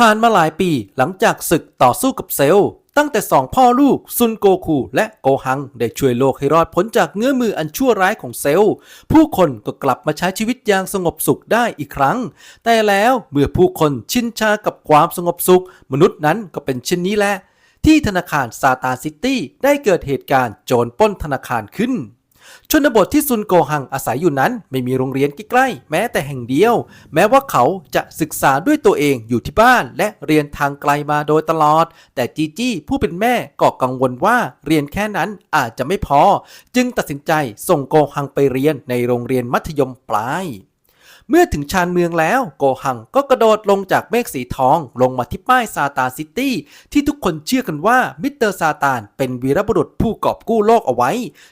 ผ่านมาหลายปีหลังจากศึกต่อสู้กับเซลล์ตั้งแต่สองพ่อลูกซุนโกคูและโกหัง ได้ช่วยโลกให้รอดพ้นจากเงื้อมืออันชั่วร้ายของเซลล์ ผู้คนก็กลับมาใช้ชีวิตอย่างสงบสุขได้อีกครั้ง แต่แล้วเมื่อผู้คนชินชากับความสงบสุข มนุษย์นั้นก็เป็นเช่นนี้แหละ ที่ธนาคารซาตานซิตี้ได้เกิดเหตุการณ์โจรปล้นธนาคารขึ้น ชนบทที่ซุนโกหังอาศัยอยู่นั้น ไม่มีโรงเรียนใกล้ๆแม้แต่แห่งเดียว แม้ว่าเขาจะศึกษาด้วยตัวเองอยู่ที่บ้าน และเรียนทางไกลมาโดยตลอด แต่จีจี้ผู้เป็นแม่ก็กังวลว่าเรียนแค่นั้นอาจจะไม่พอ จึงตัดสินใจส่งโกหังไปเรียนในโรงเรียนมัธยมปลาย เมื่อถึงชานเมืองแล้วโกหังก็กระโดดลงจากเมฆสีทอง ลงมาที่ป้ายซาตานซิตี้ที่ทุกคนเชื่อกันว่ามิสเตอร์ซาตานเป็นวีรบุรุษผู้กอบกู้โลกเอาไว้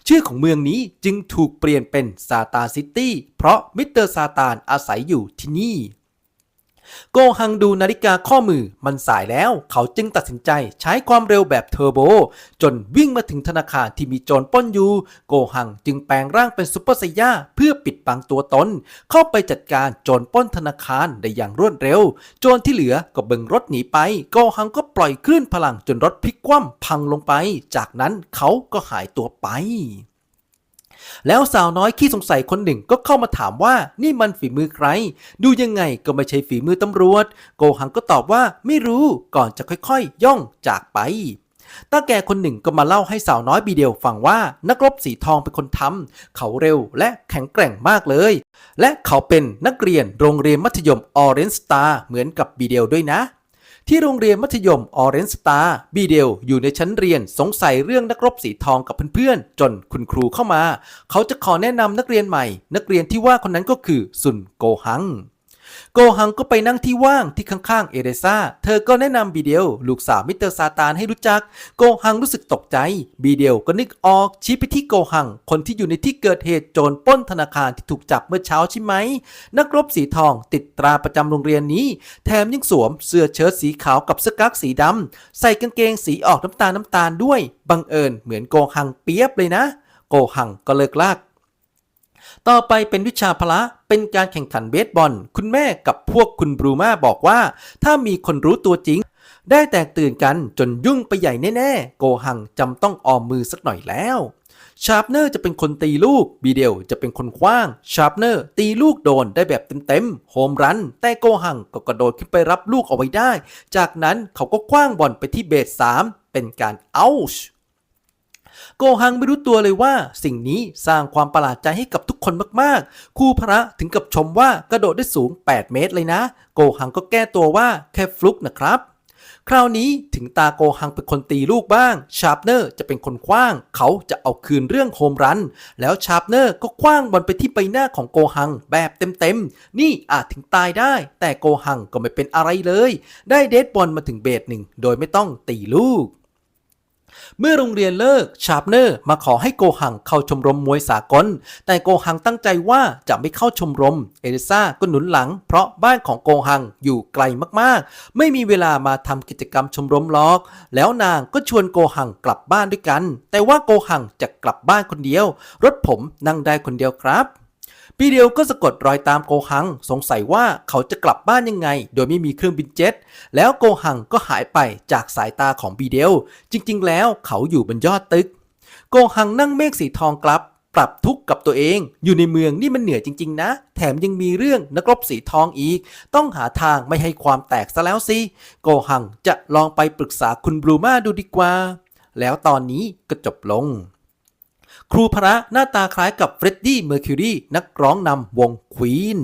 ชื่อของเมืองนี้จึงถูกเปลี่ยนเป็นซาตานซิตี้เพราะมิสเตอร์ซาตานอาศัยอยู่ที่นี่ โกหังดูนาฬิกาข้อมือมันสายแล้ว เขาจึงตัดสินใจใช้ความเร็วแบบเทอร์โบ จนวิ่งมาถึงธนาคารที่มีโจรปล้นอยู่ โกหังจึงแปลงร่างเป็นซุปเปอร์ไซย่าเพื่อปิดบังตัวตน เข้าไปจัดการโจรป้นธนาคารได้อย่างรวดเร็ว โจรที่เหลือก็เบิ่งรถหนีไป โกหังก็ปล่อยคลื่นพลังจนรถพลิกคว่ำพังลงไป จากนั้นเขาก็หายตัวไป แล้วสาวน้อยขี้สงสัยคนหนึ่งก็เข้ามาถามว่านี่มันฝีมือใคร ดูยังไงก็ไม่ใช่ฝีมือตำรวจ โกหังก็ตอบว่าไม่รู้ก่อนจะค่อยๆ ย่องจากไปตาแก่คนหนึ่งก็มาเล่าให้สาวน้อยบีเดียวฟังว่านักรบสีทองเป็นคนทำเขาเร็วและแข็งแกร่งมากเลย และเขาเป็นนักเรียนโรงเรียนมัธยมออเรนสตาร์เหมือนกับบีเดียวด้วยนะ ที่โรงเรียนมัธยมออเรนสตาร์บีเดลอยู่ในชั้นเรียนสงสัยเรื่องนักรบสีทองกับเพื่อนๆ จนคุณครูเข้ามา เขาจะขอแนะนำนักเรียนใหม่ นักเรียนที่ว่าคนนั้นก็คือซุนโกฮัง โกหังก็ไปนั่งที่ว่างที่ข้างๆ เอเดซ่า เธอก็แนะนำบีเดลลูกสาวมิสเตอร์ซาตานให้รู้จัก โกหังรู้สึกตกใจ บีเดลก็นึกออกชี้ไปที่โกหัง คนที่อยู่ในที่เกิดเหตุโจรปล้นธนาคารที่ถูกจับเมื่อเช้าใช่ไหม นักรบสีทองติดตราประจำโรงเรียนนี้ แถมยังสวมเสื้อเชิ้ตสีขาวกับเสื้อกั๊กสีดำใส่กางเกงสีออกน้ำตาลน้ำตาลด้วย บังเอิญเหมือนโกหังเปียบเลยนะ โกหังก็เลิกลาก ต่อไปเป็นวิชาพละเป็นการแข่งขันเบสบอล คุณแม่กับพวกคุณบรูมาบอกว่า ถ้ามีคนรู้ตัวจริง ได้แตกตื่นกันจนยุ่งไปใหญ่แน่ๆ โกหังจำต้องออมมือสักหน่อยแล้วชาร์ปเนอร์จะเป็นคนตีลูก บีเดลจะเป็นคนคว้างชาร์ปเนอร์ตีลูกโดนได้แบบเต็มๆโฮมรัน แต่โกหังก็กระโดดขึ้นไปรับลูกเอาไว้ได้ จากนั้นเขาก็คว้างบอลไปที่เบส3เป็นการเอาช โกหังไม่รู้ตัวเลยว่า สิ่งนี้สร้างความประหลาดใจให้กับทุกคนมากๆครูพระถึงกับชมว่ากระโดดได้สูง 8 เมตรเลยนะ โกหังก็แก้ตัวว่าแค่ฟลุกนะครับคราวนี้ถึงตาโกหังเป็นคนตีลูกบ้าง ชาร์ปเนอร์จะเป็นคนคว้าง เขาจะเอาคืนเรื่องโฮมรัน แล้วชาร์ปเนอร์ก็คว้างบอลไปที่ใบหน้าของโกหังแบบเต็มๆ นี่อาจถึงตายได้ แต่โกหังก็ไม่เป็นอะไรเลย ได้เดดบอลมาถึงเบสหนึ่งโดยไม่ต้องตีลูก เมื่อโรงเรียนเลิก ชาร์ปเนอร์มาขอให้โกหังเข้าชมรมมวยสากล แต่โกหังตั้งใจว่าจะไม่เข้าชมรม เอลิซาก็หนุนหลัง เพราะบ้านของโกหังอยู่ไกลมากๆ ไม่มีเวลามาทำกิจกรรมชมรมหรอก แล้วนางก็ชวนโกหังกลับบ้านด้วยกัน แต่ว่าโกหังจะกลับบ้านคนเดียว รถผมนั่งได้คนเดียวครับ ปีเดียวก็สะกดรอยตามโกหัง สงสัยว่าเขาจะกลับบ้านยังไง โดยไม่มีเครื่องบินเจ็ต แล้วโกหังก็หายไปจากสายตาของบีเดลจริงๆ แล้วเขาอยู่บนยอดตึก โกหังนั่งเมฆสีทองกลับ ปรับทุกข์กับตัวเอง อยู่ในเมืองนี่มันเหนื่อยจริง ๆ นะ แถมยังมีเรื่องนักรบสีทองอีก ต้องหาทางไม่ให้ความแตกซะแล้วสิ โกหังจะลองไปปรึกษาคุณบลูมาดูดีกว่า แล้วตอนนี้ก็จบลง ครูพระหน้าตาคล้ายกับเฟรดดี้เมอร์คิวรีนักร้องนำวงควีน